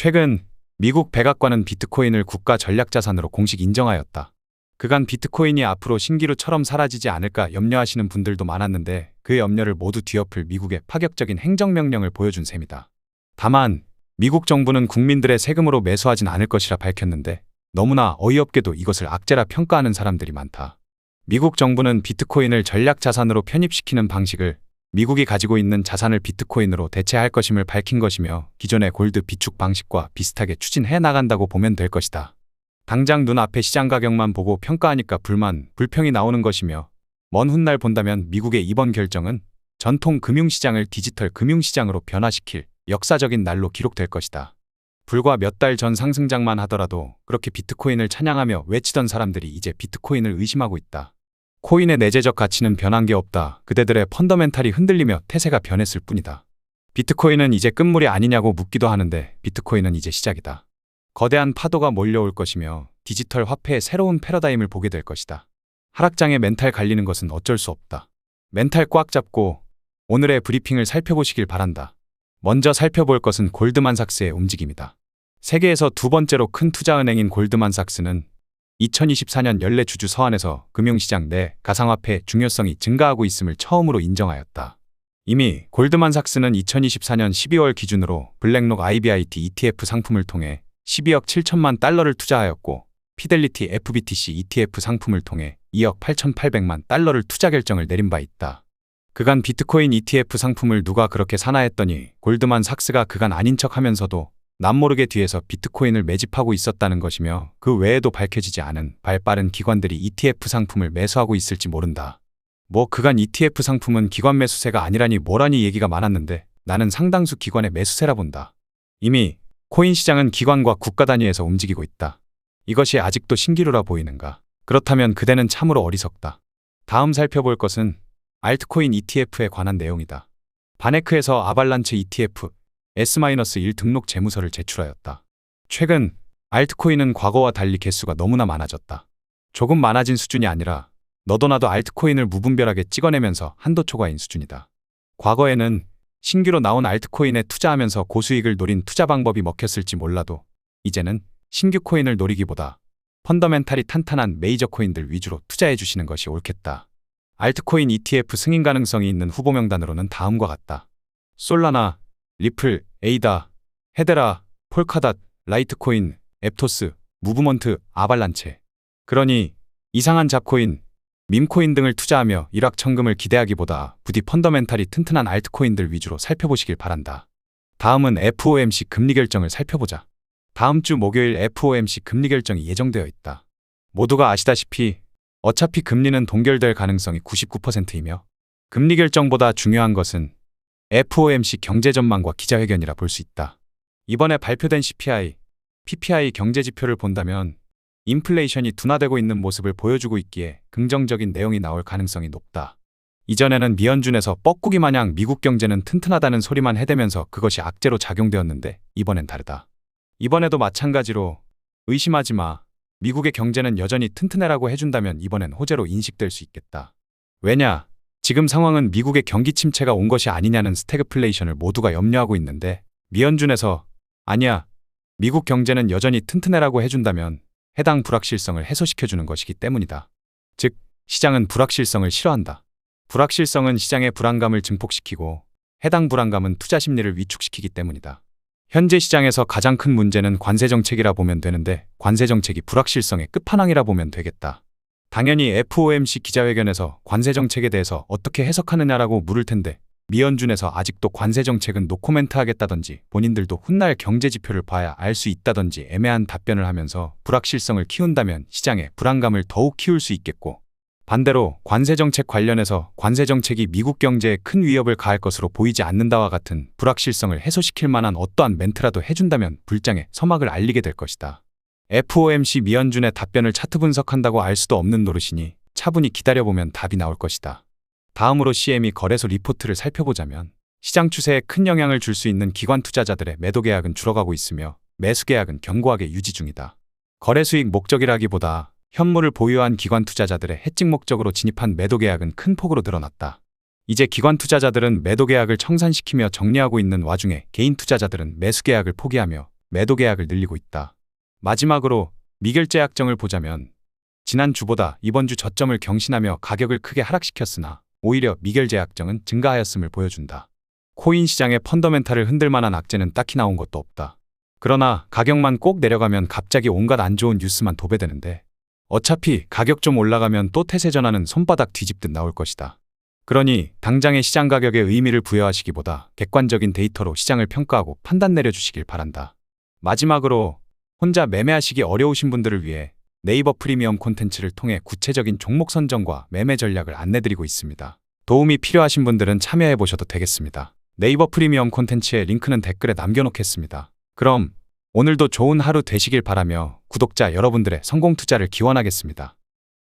최근 미국 백악관은 비트코인을 국가 전략 자산으로 공식 인정하였다. 그간 비트코인이 앞으로 신기루처럼 사라지지 않을까 염려하시는 분들도 많았는데 그 염려를 모두 뒤엎을 미국의 파격적인 행정명령을 보여준 셈이다. 다만 미국 정부는 국민들의 세금으로 매수하진 않을 것이라 밝혔는데 너무나 어이없게도 이것을 악재라 평가하는 사람들이 많다. 미국 정부는 비트코인을 전략 자산으로 편입시키는 방식을 미국이 가지고 있는 자산을 비트코인으로 대체할 것임을 밝힌 것이며 기존의 골드 비축 방식과 비슷하게 추진해 나간다고 보면 될 것이다. 당장 눈앞의 시장 가격만 보고 평가하니까 불만, 불평이 나오는 것이며 먼 훗날 본다면 미국의 이번 결정은 전통 금융시장을 디지털 금융시장으로 변화시킬 역사적인 날로 기록될 것이다. 불과 몇 달 전 상승장만 하더라도 그렇게 비트코인을 찬양하며 외치던 사람들이 이제 비트코인을 의심하고 있다. 코인의 내재적 가치는 변한 게 없다. 그대들의 펀더멘탈이 흔들리며 태세가 변했을 뿐이다. 비트코인은 이제 끝물이 아니냐고 묻기도 하는데 비트코인은 이제 시작이다. 거대한 파도가 몰려올 것이며 디지털 화폐의 새로운 패러다임을 보게 될 것이다. 하락장에 멘탈 갈리는 것은 어쩔 수 없다. 멘탈 꽉 잡고 오늘의 브리핑을 살펴보시길 바란다. 먼저 살펴볼 것은 골드만삭스의 움직임이다. 세계에서 두 번째로 큰 투자은행인 골드만삭스는 2024년 연례 주주 서한에서 금융시장 내 가상화폐의 중요성이 증가하고 있음을 처음으로 인정하였다. 이미 골드만삭스는 2024년 12월 기준으로 블랙록 IBIT ETF 상품을 통해 12억 7천만 달러를 투자하였고 피델리티 FBTC ETF 상품을 통해 2억 8,800만 달러를 투자 결정을 내린 바 있다. 그간 비트코인 ETF 상품을 누가 그렇게 사나 했더니 골드만 삭스가 그간 아닌 척 하면서도 남모르게 뒤에서 비트코인을 매집하고 있었다는 것이며 그 외에도 밝혀지지 않은 발빠른 기관들이 ETF 상품을 매수하고 있을지 모른다. 뭐 그간 ETF 상품은 기관 매수세가 아니라니 뭐라니 얘기가 많았는데 나는 상당수 기관의 매수세라 본다. 이미 코인 시장은 기관과 국가 단위에서 움직이고 있다. 이것이 아직도 신기루라 보이는가? 그렇다면 그대는 참으로 어리석다. 다음 살펴볼 것은 알트코인 ETF에 관한 내용이다. 바네크에서 아발란체 ETF S-1 등록 재무서를 제출하였다. 최근 알트코인은 과거와 달리 개수가 너무나 많아졌다. 조금 많아진 수준이 아니라 너도 나도 알트코인을 무분별하게 찍어내면서 한도 초과인 수준이다. 과거에는 신규로 나온 알트코인에 투자하면서 고수익을 노린 투자 방법이 먹혔을지 몰라도 이제는 신규 코인을 노리기보다 펀더멘탈이 탄탄한 메이저 코인들 위주로 투자해 주시는 것이 옳겠다. 알트코인 ETF 승인 가능성이 있는 후보 명단으로는 다음과 같다. 솔라나, 리플, 에이다, 헤데라, 폴카닷, 라이트코인, 앱토스, 무브먼트, 아발란체. 그러니 이상한 잡코인, 밈코인 등을 투자하며 일확천금을 기대하기보다 부디 펀더멘탈이 튼튼한 알트코인들 위주로 살펴보시길 바란다. 다음은 FOMC 금리 결정을 살펴보자. 다음 주 목요일 FOMC 금리 결정이 예정되어 있다. 모두가 아시다시피 어차피 금리는 동결될 가능성이 99%이며 금리 결정보다 중요한 것은 FOMC 경제 전망과 기자회견이라 볼 수 있다. 이번에 발표된 CPI, PPI 경제 지표를 본다면 인플레이션이 둔화되고 있는 모습을 보여주고 있기에 긍정적인 내용이 나올 가능성이 높다. 이전에는 미연준에서 뻐꾸기 마냥 미국 경제는 튼튼하다는 소리만 해대면서 그것이 악재로 작용되었는데 이번엔 다르다. 이번에도 마찬가지로 의심하지 마. 미국의 경제는 여전히 튼튼해라고 해준다면 이번엔 호재로 인식될 수 있겠다. 왜냐? 지금 상황은 미국의 경기 침체가 온 것이 아니냐는 스태그플레이션을 모두가 염려하고 있는데 미연준에서 아니야. 미국 경제는 여전히 튼튼해라고 해준다면 해당 불확실성을 해소시켜주는 것이기 때문이다. 즉, 시장은 불확실성을 싫어한다. 불확실성은 시장의 불안감을 증폭시키고 해당 불안감은 투자 심리를 위축시키기 때문이다. 현재 시장에서 가장 큰 문제는 관세 정책이라 보면 되는데 관세 정책이 불확실성의 끝판왕이라 보면 되겠다. 당연히 FOMC 기자회견에서 관세 정책에 대해서 어떻게 해석하느냐라고 물을 텐데 미연준에서 아직도 관세 정책은 노코멘트 하겠다든지 본인들도 훗날 경제 지표를 봐야 알 수 있다든지 애매한 답변을 하면서 불확실성을 키운다면 시장의 불안감을 더욱 키울 수 있겠고 반대로 관세 정책 관련해서 관세 정책이 미국 경제에 큰 위협을 가할 것으로 보이지 않는다와 같은 불확실성을 해소시킬 만한 어떠한 멘트라도 해준다면 불장의 서막을 알리게 될 것이다. FOMC 미연준의 답변을 차트 분석한다고 알 수도 없는 노릇이니 차분히 기다려보면 답이 나올 것이다. 다음으로 CME 거래소 리포트를 살펴보자면 시장 추세에 큰 영향을 줄 수 있는 기관 투자자들의 매도 계약은 줄어가고 있으며 매수 계약은 견고하게 유지 중이다. 거래 수익 목적이라기보다 현물을 보유한 기관 투자자들의 해증 목적으로 진입한 매도 계약은 큰 폭으로 늘어났다. 이제 기관 투자자들은 매도 계약을 청산시키며 정리하고 있는 와중에 개인 투자자들은 매수 계약을 포기하며 매도 계약을 늘리고 있다. 마지막으로 미결제 약정을 보자면 지난 주보다 이번 주 저점을 경신하며 가격을 크게 하락시켰으나 오히려 미결제 약정은 증가하였음을 보여준다. 코인 시장의 펀더멘탈을 흔들 만한 악재는 딱히 나온 것도 없다. 그러나 가격만 꼭 내려가면 갑자기 온갖 안 좋은 뉴스만 도배되는데 어차피 가격 좀 올라가면 또 태세 전환은 손바닥 뒤집듯 나올 것이다. 그러니 당장의 시장 가격에 의미를 부여하시기보다 객관적인 데이터로 시장을 평가하고 판단 내려주시길 바란다. 마지막으로 혼자 매매하시기 어려우신 분들을 위해 네이버 프리미엄 콘텐츠를 통해 구체적인 종목 선정과 매매 전략을 안내드리고 있습니다. 도움이 필요하신 분들은 참여해 보셔도 되겠습니다. 네이버 프리미엄 콘텐츠의 링크는 댓글에 남겨놓겠습니다. 그럼 오늘도 좋은 하루 되시길 바라며 구독자 여러분들의 성공 투자를 기원하겠습니다.